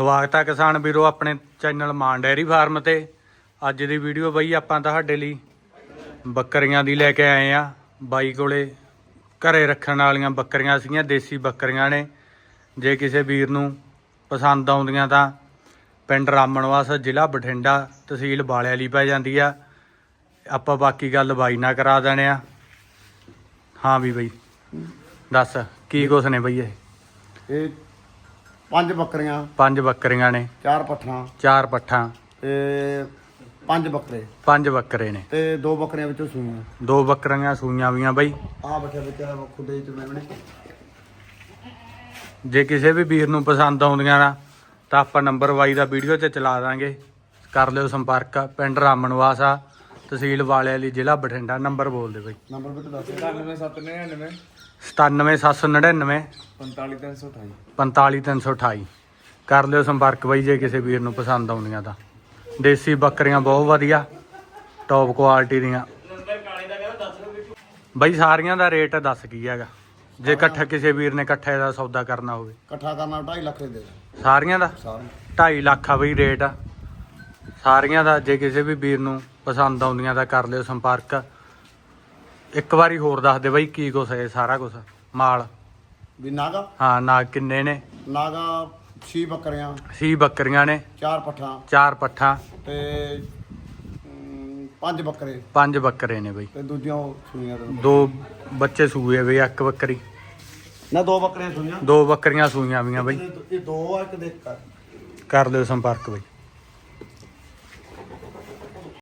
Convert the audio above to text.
ਸਵਾਗਤ ਹੈ ਕਿਸਾਨ ਵੀਰੋ ਆਪਣੇ ਚੈਨਲ ਮਾਨ ਡੈਰੀ ਫਾਰਮ ਤੇ। ਅੱਜ ਦੀ ਵੀਡੀਓ ਬਈ ਆਪਾਂ ਤੁਹਾਡੇ ਲਈ ਬੱਕਰੀਆਂ ਦੀ ਲੈ ਕੇ ਆਏ ਆ। ਬਾਈ ਕੋਲੇ ਘਰੇ ਰੱਖਣ ਵਾਲੀਆਂ ਬੱਕਰੀਆਂ ਸੀਗੀਆਂ, ਦੇਸੀ ਬੱਕਰੀਆਂ ਨੇ। ਜੇ ਕਿਸੇ ਵੀਰ ਨੂੰ ਪਸੰਦ ਆਉਂਦੀਆਂ ਤਾਂ ਪਿੰਡ ਰਾਮਣਵਾਸ, ਜ਼ਿਲ੍ਹਾ ਬਠਿੰਡਾ ਤਹਿਸੀਲ ਬਾਲੇ ਲਈ ਪੈ ਜਾਂਦੀ ਆ। ਆਪਾਂ ਬਾਕੀ ਗੱਲ ਬਾਈ ਨਾਲ ਕਰਾ ਦੇਣੇ ਆ। ਹਾਂ ਵੀ ਬਈ, ਦੱਸ ਕੀ ਕੁਛ ਨੇ ਬਈ ਇਹ? ਇਹ ਪੰਜ ਬੱਕਰੀਆਂ। ਪੰਜ ਬੱਕਰੀਆਂ ਨੇ। ਚਾਰ ਪੱਠਾਂ। ਚਾਰ ਪੱਠਾਂ। ਤੇ ਪੰਜ ਬੱਕਰੇ। ਪੰਜ ਬੱਕਰੇ ਨੇ। ਤੇ ਦੋ ਬੱਕਰੀਆਂ ਵਿੱਚੋਂ ਸੂਈਆਂ। ਦੋ ਬੱਕਰੀਆਂ ਸੂਈਆਂ ਵੀਆਂ ਬਈ। ਆ ਬੱਚਾ ਬੱਚਾ ਖੁੱਡੇ ਚ ਮੈਨੇ ਜੇ ਕਿਸੇ ਵੀ ਵੀਰ ਨੂੰ ਪਸੰਦ ਆਉਂਦੀਆਂ ਨਾ ਤਾਂ ਆਪਾਂ ਨੰਬਰ ਵਾਈ ਦਾ ਵੀਡੀਓ 'ਚ ਚਲਾ ਦਾਂਗੇ। ਕਰ ਲਿਓ ਸੰਪਰਕ। ਪਿੰਡ ਰਾਮਨਵਾਸ ਆ ਤਹਿਸੀਲ ਵਾਲੇ ਵਾਲੀ ਜ਼ਿਲ੍ਹਾ ਬਠਿੰਡਾ। ਨੰਬਰ ਬੋਲ ਦੇ ਬਈ। ਨੰਬਰ ਬਿਟ ਦੱਸ 97799 97799 45328 45328 ਕਰ ਲਿਓ ਸੰਪਰਕ ਬਈ ਜੇ ਕਿਸੇ ਵੀਰ ਨੂੰ ਪਸੰਦ ਆਉਂਦੀਆਂ ਤਾਂ। ਦੇਸੀ ਬੱਕਰੀਆਂ ਬਹੁਤ ਵਧੀਆ ਟੌਪ ਕੁਆਲਿਟੀ ਦੀਆਂ। ਬਈ ਸਾਰੀਆਂ ਦਾ ਰੇਟ ਦੱਸ ਕੀ ਹੈਗਾ? ਜੇ ਇਕੱਠਾ ਕਿਸੇ ਵੀਰ ਨੇ ਇਕੱਠੇ ਦਾ ਸੌਦਾ ਕਰਨਾ ਹੋਵੇ। ਇਕੱਠਾ ਕਰਨਾ 2.5 ਲੱਖ ਦੇ ਸਾਰੀਆਂ ਦਾ? ਸਾਰੇ 2.5 ਲੱਖ ਆ ਬਈ ਰੇਟ ਆ ਸਾਰੀਆਂ ਦਾ ਜੇ ਕਿਸੇ ਵੀ ਵੀਰ ਨੂੰ ਪਸੰਦ ਆਉਂਦੀਆਂ ਤਾਂ ਕਰ ਲਿਓ ਸੰਪਰਕ। ਇੱਕ ਵਾਰੀ ਹੋਰ ਦੱਸ ਦੇ ਬਈ ਕੀ ਕੁਛ ਹੈ ਸਾਰਾ ਕੁਛ? ਮਾਲ। ਵੀ ਨਾਗਾ? ਹਾਂ ਨਾ ਕਿੰਨੇ ਨੇ? ਨਾਗਾ 6 ਬੱਕਰੀਆਂ। ਸੀ ਬੱਕਰੀਆਂ ਨੇ। ਚਾਰ ਪੱਠਾਂ। ਚਾਰ ਪੱਠਾਂ। ਤੇ ਅਮ, ਪੰਜ ਬੱਕਰੇ। ਪੰਜ ਬੱਕਰੇ ਨੇ ਬਈ। ਤੇ ਦੂਜੀਆਂ ਉਹ ਸੂਈਆਂ ਤੇ ਦੋ ਬੱਚੇ ਸੂਏ ਬਈ ਇੱਕ ਬੱਕਰੀ। ਨਾ ਦੋ ਬੱਕਰੀਆਂ ਸੂਈਆਂ ਦੋ ਬੱਕਰੀਆਂ ਸੂਈਆਂ ਵੀਆਂ ਬਈ। ਇਹ ਦੋ ਆ ਇੱਕ ਦੇ ਇੱਕ। ਆ। ਕਰ ਲਿਓ ਸੰਪਰਕ ਬਈ।